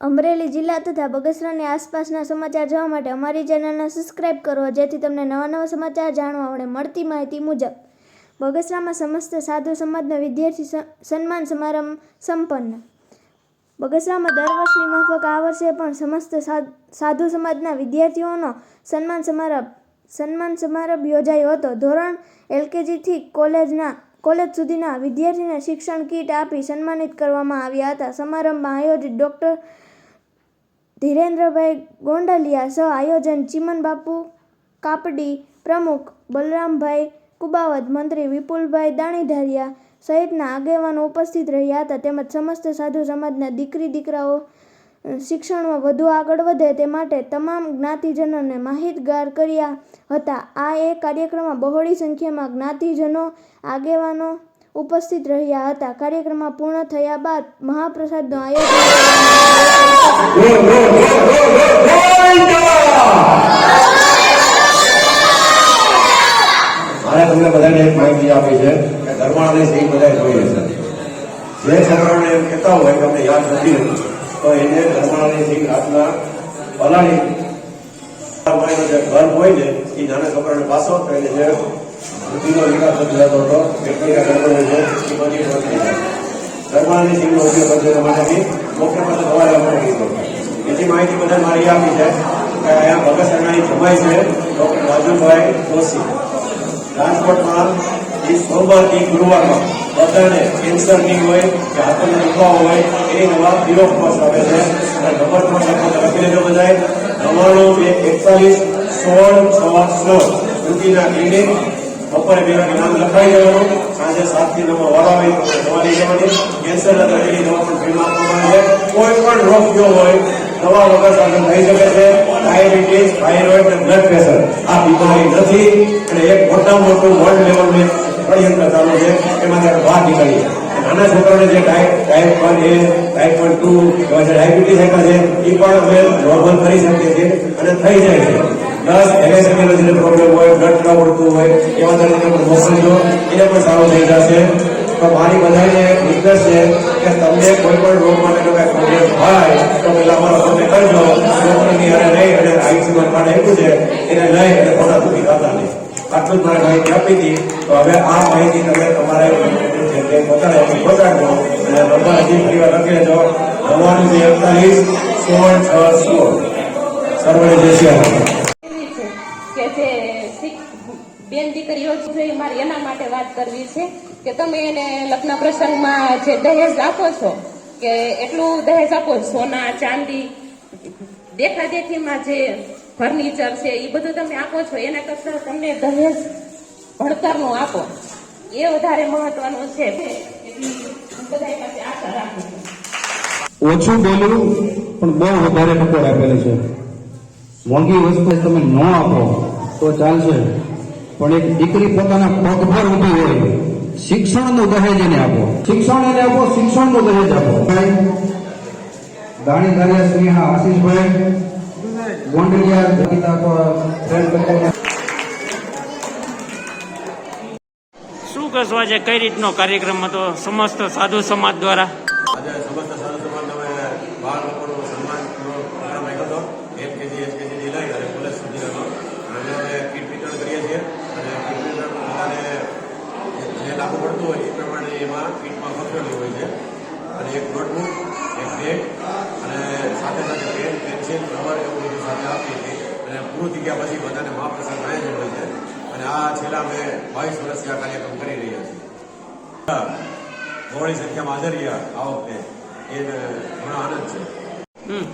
અમરેલી જિલ્લા તથા બગસરાની આસપાસના સમાચાર જોવા માટે અમારી ચેનલને સબસ્ક્રાઇબ કરો, જેથી તમને નવા નવા સમાચાર જાણવા મળે મળતી માહિતી મુજબ. બગસરામાં સમસ્ત સાધુ સમાજના વિદ્યાર્થી સન્માન સમારંભ સંપન્ન. બગસરામાં દર વર્ષની માફક આ વર્ષે પણ સમસ્ત સાધુ સમાજના વિદ્યાર્થીઓનો સન્માન સમારંભ સન્માન સમારંભ યોજાયો હતો. ધોરણ એલકેજીથી કોલેજના, કોલેજ સુધીના વિદ્યાર્થીને શિક્ષણ કીટ આપી સન્માનિત કરવામાં આવ્યા હતા. સમારંભમાં આયોજિત ડૉક્ટર ધીરેન્દ્રભાઈ ગોંડલિયા સહ આયોજન ચિમન બાપુ કાપડી પ્રમુખ બલરામભાઈ કુબાવત, મંત્રી વિપુલભાઈ દાણીધારિયા સહિતના આગેવાનો ઉપસ્થિત રહ્યા હતા. તેમજ સમસ્ત સાધુ સમાજના દીકરી, દીકરાઓ શિક્ષણમાં વધુ આગળ વધે તે માટે તમામ જ્ઞાતિજનોને માહિતગાર કર્યા હતા. આ એક કાર્યક્રમમાં બહોળી સંખ્યામાં જ્ઞાતિજનો, આગેવાનો ઉપસ્થિત રહ્યા હતા. કાર્યક્રમમાં પૂર્ણ થયા બાદ મહાપ્રસાદનું આયોજન તમને બધાને એક માહિતી આપી છે કે ધર્માળાની સિંહ બધા જોઈએ છે. જે છોકરાઓને કહેતા હોય તમને યાદ નથી તો એને ધર્માળાની સિંહ પલાળી જે ઘર હોય ને, એ નાના છોકરાને તો એને જે વિકાસ નથી થતો હતો વ્યક્તિના ગડબડ હોય છે એ બધી બંધ થઈ જાય ધર્માળાની સિંહનો ઉપયોગ કરજો એના માટેની મુખ્ય પાસે સવારે અમને કીધું બીજી માહિતી બધા મારી આપી છે કે અહીંયા બગસરાની જમાઈ છે ડોક્ટર રાજુભાઈ જોશી રાજકોટમાં એ સોમવારથી ગુરુવારમાં બધાને કેન્સરની હોય કે હાથોને દુખાવો હોય એ નવા પીરો કોર્સ આવે છે અને નંબર પણ લખો લખી લેજો બધાએ નવ્વાણું બે એકતાલીસ સોળ છ સોળ સુધીના ક્લિનિક કોઈ પણ રોગ જો હોય. દવા વગર સાધન થઈ શકે છે. ડાયાબિટીસ એક મોટા મોટું વર્લ્ડ લેવલનું ષડયંત્ર ચાલુ છે. એમાંથી આપણે બહાર નીકળીએ નાના છોકરાઓને જે ટાઈપ ટાઈપ વન એ ટાઈપ વન ટુ જે ડાયાબિટીસ હતા છે એ પણ અમે નોર્મલ કરી શકીએ અને થઈ જાય છે. પ્લસ જે પ્રોબ્લેમ હોય બ્લડ ન પડતું હોય, એવા તરીકે પણ મોકલજો એને પણ સારું થઈ જશે. તો મારી બધાને રિક્વેસ્ટ છે કે તમને કોઈ પણ રોગ માટે જો કાંઈ પ્રોબ્લેમ હોય, તો પહેલાં અમારો કોન્ટેક્ટ કરજો ડોક્ટરની અને લઈ અને આયુષ્યમાન કાર્ડ આપ્યું છે. એને લઈ અને ખોટા દુઃખી થતા નહીં આટલું જ મારે માહિતી આપી હતી. તો હવે આ માહિતી તમે તમારે જે તે પોતાને અને નંબર હજી ફરી વાર લખી લેજો. નવ્વાણું એકતાલીસ સોળ છ સોળ. સર્વને જય શ્રી બેન દીકરીઓ છે મારે એના માટે વાત કરવી છે કે તમે એને લગ્ન પ્રસંગમાં જે દહેજ આપો છો, કે એટલું દહેજ આપો સોના, ચાંદી દેખાદેખીમાં જે ફર્નિચર છે, એ બધું તમે આપો છો, એના કરતાં તમને દહેજ ભણતરનું આપો. એ વધારે મહત્વનું છે બધા પાસે આશા રાખું ઓછું બોલ્યું પણ બહુ વધારે ટકોર આપેલી છે. મોંઘી વસ્તુ તમે ન આપો, તો ચાલશે. પણ એક દીકરી પોતાના પગ પર ઊભી હોય. શિક્ષણનું દહેજ એને આપો. શિક્ષણ એને આપો શિક્ષણનું દહેજ આપો. દાણી દારિયા સ્નેહા આશીષભાઈ ગોંડલિયા ગીતા ફ્રેન્ડ બતાવીને શું કહેશો આજે? કઈ રીતનો કાર્યક્રમ હતો? સમસ્ત સાધુ સમાજ દ્વારા આજે સમસ્ત સાધુ સમાજ અમે બાર લોકોનો સન્માનનો પ્રોગ્રામ રાખ્યો હતો એલકેજી એચકેજીથી લઈ અને કોલેજ સુધીનો અને અમે કીટ વિતરણ કરીએ છીએ અને કીટ વિતરણ બધાને જે લાગુ પડતું હોય એ પ્રમાણે એમાં કીટમાં ગોઠવેલી હોય છે અને એક નોટબુક એક બેગ અને સાથે સાથે પેન પેન્સિલ રબર એવું બધું સાથે આપીએ છીએ અને પૂરું થઈ ગયા પછી બધાને મહાપ્રસાદ આયોજન હોય છે. અને આ છેલ્લા અમે બાવીસ વર્ષથી આ કાર્યક્રમ કરી રહ્યા છીએ. બહોળી સંખ્યામાં હાજર રહ્યા આ વખતે. એ ઘણો આનંદ છે. હમ.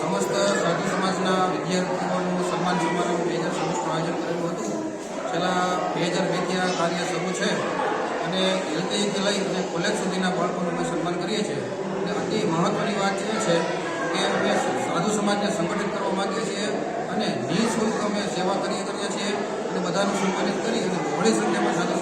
સમસ્ત સાધુ સમાજના વિદ્યાર્થીઓનું સન્માન સમારોહ બે હજાર છવ્વીસનું આયોજન કરેલું હતું. છેલ્લા બે હજાર બેથી આ કાર્ય શરૂ છે. અને એલકેજીથી લઈ અને કોલેજ સુધીના બાળકોનું અમે સન્માન કરીએ છીએ. અને અતિ મહત્ત્વની વાત એ છે કે અમે સાધુ સમાજને સંગઠિત કરવા માગીએ છીએ અને નિઃશુલ્ક અમે સેવા કરીએ કરીએ છીએ અને બધાનું સન્માનિત કરી અને બહોળી સંખ્યામાં સાધુ